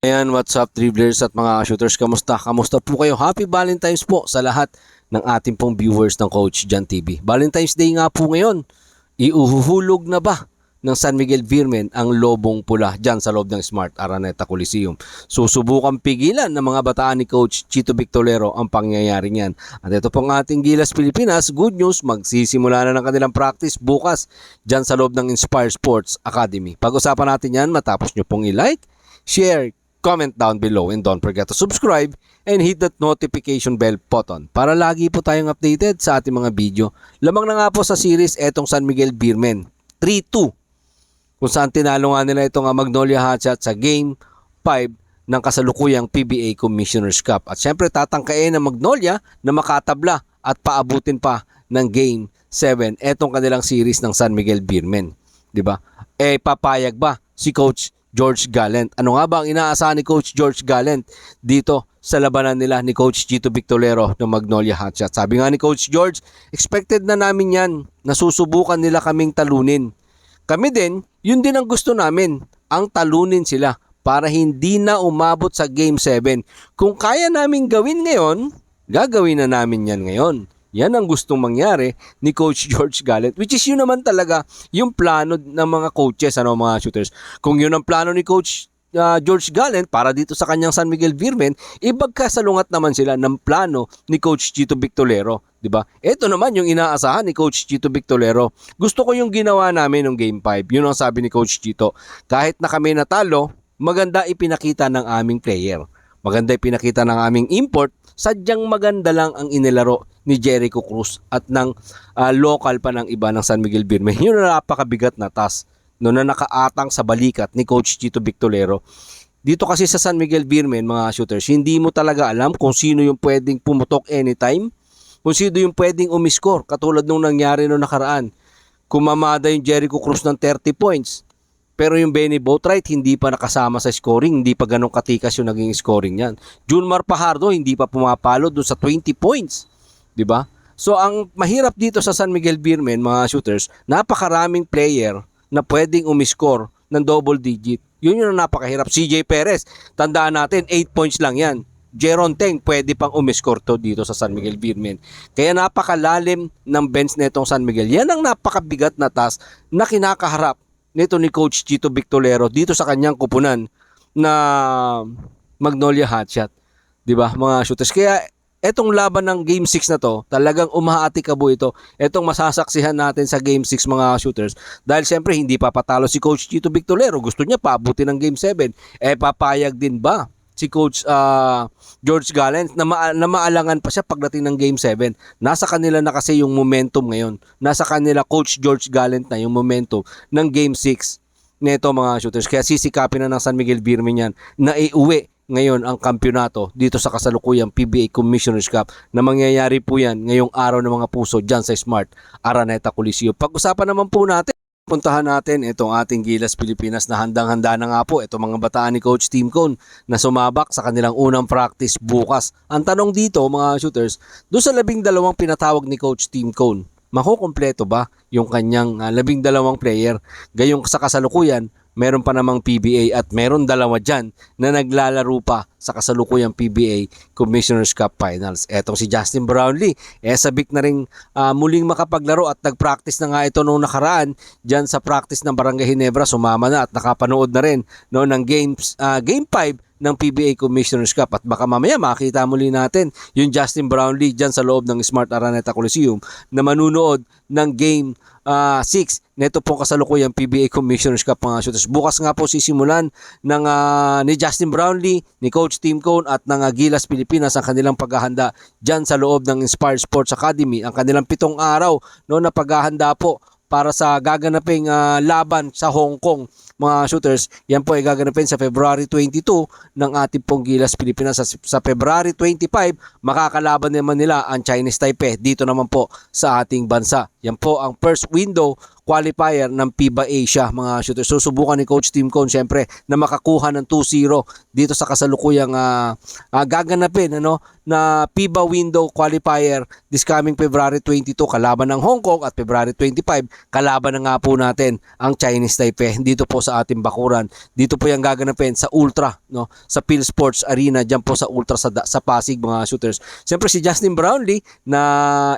Ayan, what's up dribblers at mga shooters? Kamusta? Kamusta po kayo? Happy Valentine's po sa lahat ng ating pong viewers ng Coach Jan TV. Valentine's Day nga po ngayon. Iuhuhulog na ba ng San Miguel Virmen ang lobong pula dyan sa loob ng Smart Araneta Coliseum. Susubukan pigilan ng mga bataan ni Coach Chito Victolero ang pangyayari niyan. At ito pong ating Gilas Pilipinas, good news, magsisimula na ng kanilang practice bukas dyan sa loob ng Inspire Sports Academy. Pag-usapan natin yan matapos nyo pong i-like, share, comment down below and don't forget to subscribe and hit that notification bell button para lagi po tayong updated sa ating mga video. Lamang na nga po sa series etong San Miguel Beermen 3-2 kung saan tinalo nga nila itong Magnolia Hotshot sa Game 5 ng kasalukuyang PBA Commissioner's Cup. At syempre tatangkain ng Magnolia na makatabla at paabutin pa ng Game 7 etong kanilang series ng San Miguel Beermen. 'Di ba? Eh papayag ba si Coach George Gallant? Ano nga ba ang inaasahan ni Coach George Gallant dito sa labanan nila ni Coach Gito Victolero ng Magnolia Hotshot? Sabi nga ni Coach George, expected na namin yan. Nasusubukan nila kaming talunin. Kami din, yun din ang gusto namin, ang talunin sila para hindi na umabot sa Game 7. Kung kaya namin gawin ngayon, gagawin na namin yan ngayon. Yan ang gustong mangyari ni Coach George Gallant which is yun naman talaga yung plano ng mga coaches, ano mga shooters. Kung yun ang plano ni Coach uh, George Gallant para dito sa kanyang San Miguel Virmen, ibagkasalungat naman sila ng plano ni Coach Chito Victolero, 'di ba? Ito naman yung inaasahan ni Coach Chito Victolero. Gusto ko yung ginawa namin ng Game 5. Yun ang sabi ni Coach Chito. Kahit na kami natalo, maganda ipinakita ng aming player. Maganda ipinakita ng aming import, sadyang maganda lang ang inilaro ni Jericho Cruz at ng uh, local pa ng iba ng San Miguel Virmen. Yun na napakabigat na task no na nakaatang sa balikat ni Coach Chito Victolero. Dito kasi sa San Miguel Virmen, mga shooters, hindi mo talaga alam kung sino yung pwedeng pumutok anytime, kung sino yung pwedeng umiskor, katulad nung nangyari no nakaraan. Kumamada yung Jericho Cruz ng 30 points, pero yung Benny Boatwright hindi pa nakasama sa scoring, hindi pa ganun katikas yung naging scoring niyan. Junmar Pajardo hindi pa pumapalo doon sa 20 points, 'di ba? So ang mahirap dito sa San Miguel Virmen, mga shooters, napakaraming player na pwedeng umiscore ng double digit. Yun yung napakahirap. CJ Perez, tandaan natin, 8 points lang yan. Jeron Teng, pwede pang umiscore to dito sa San Miguel Virmen. Kaya napakalalim ng bench nitong San Miguel. Yan ang napakabigat na task na kinakaharap nito ni Coach Chito Victolero dito sa kanyang kupunan na Magnolia Hotshot. 'Di ba mga shooters? Kaya etong laban ng Game 6 na to, talagang umaatikabo ito. Etong masasaksihan natin sa Game 6 mga shooters. Dahil siyempre hindi papatalo si Coach Chito Victolero. Gusto niya paabutin ng Game 7. Eh papayag din ba si Coach uh, George Gallant na, ma- na maalangan pa siya pagdating ng Game 7. Nasa kanila na kasi yung momentum ngayon. Nasa kanila Coach George Gallant na yung momentum ng Game 6 neto mga shooters. Kaya sisikapin na ng San Miguel Birmin yan na iuwi ngayon ang kampyonato dito sa kasalukuyang PBA Commissioner's Cup na mangyayari po yan ngayong araw ng mga puso dyan sa Smart Araneta Coliseum. Pag-usapan naman po natin puntahan natin itong ating Gilas Pilipinas na handang-handa na nga po itong mga bataan ni Coach Team Cone na sumabak sa kanilang unang practice bukas. Ang tanong dito mga shooters, doon sa labing dalawang pinatawag ni Coach Team Cone, makukompleto ba yung kanyang uh, labing dalawang player? Gayong sa kasalukuyan, meron pa namang PBA at meron dalawa dyan na naglalaro pa sa kasalukuyang PBA Commissioner's Cup Finals. Etong si Justin Brownlee, eh sabik na rin uh, muling makapaglaro at nag-practice na nga ito noong nakaraan dyan sa practice ng Barangay Ginebra. Sumama na at nakapanood na rin no, ng games, uh, Game 5 ng PBA Commissioner's Cup at baka mamaya makita muli natin yung Justin Brownlee dyan sa loob ng Smart Araneta Coliseum na manunood ng Game uh, 6 neto po kasalukuyang PBA Commissioners Cup mga shooters. Bukas nga po sisimulan ng uh, ni Justin Brownlee, ni Coach Tim Cone at ng uh, Gilas Pilipinas ang kanilang paghahanda dyan sa loob ng Inspired Sports Academy. Ang kanilang pitong araw no, na paghahanda po para sa gaganaping uh, laban sa Hong Kong mga shooters. Yan po ay gaganapin sa February 22 ng ating pong Gilas Pilipinas. Sa, sa February 25, makakalaban naman nila ang Chinese Taipei dito naman po sa ating bansa. Yan po ang first window qualifier ng FIBA Asia mga shooters. Susubukan ni Coach Tim Cone syempre na makakuha ng 2-0 dito sa kasalukuyang ah, ah, gaganapin ano na FIBA window qualifier this coming February 22 kalaban ng Hong Kong at February 25 kalaban na nga po natin ang Chinese Taipei dito po sa ating bakuran. Dito po yung gaganapin sa Ultra no sa Phil Sports Arena diyan po sa Ultra sa, sa Pasig mga shooters. Siyempre si Justin Brownlee na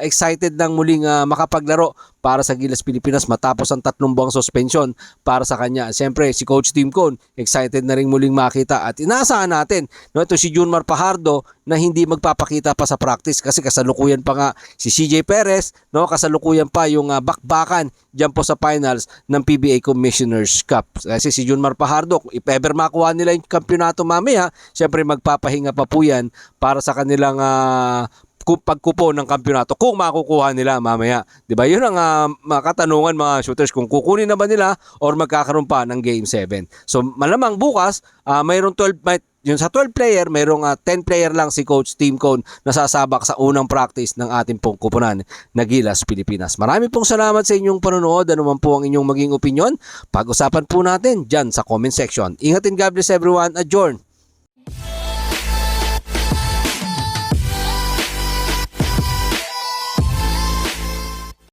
excited nang muling ah, makapaglaro para sa Gilas Pilipinas matapos ang tatlong buwang suspension para sa kanya. Siyempre si Coach Tim Cone excited na rin muling makita at inaasahan natin no ito si Junmar Pajardo na hindi magpapakita pa sa practice kasi kasalukuyan pa nga si CJ Perez no kasalukuyan pa yung ah, bakbakan diyan po sa finals ng PBA Commissioners Cup. Kasi si Junmar Pajardo if ever makuha nila yung kampyonato mamaya, siyempre magpapahinga pa po yan para sa kanilang ku- pagkupo ng kampyonato kung makukuha nila mamaya. 'Di ba? 'Yun ang ah, mga katanungan mga shooters kung kukunin na ba nila or magkakaroon pa ng game 7. So malamang bukas ah, mayroong 12 may, yun sa 12 player, mayroong ah, 10 player lang si Coach Team Cone na sasabak sa unang practice ng ating pong kupunan na Gilas Pilipinas. Marami pong salamat sa inyong panonood. Ano man po ang inyong maging opinion, pag-usapan po natin dyan sa comment section. Ingatin God bless everyone. Adjourn!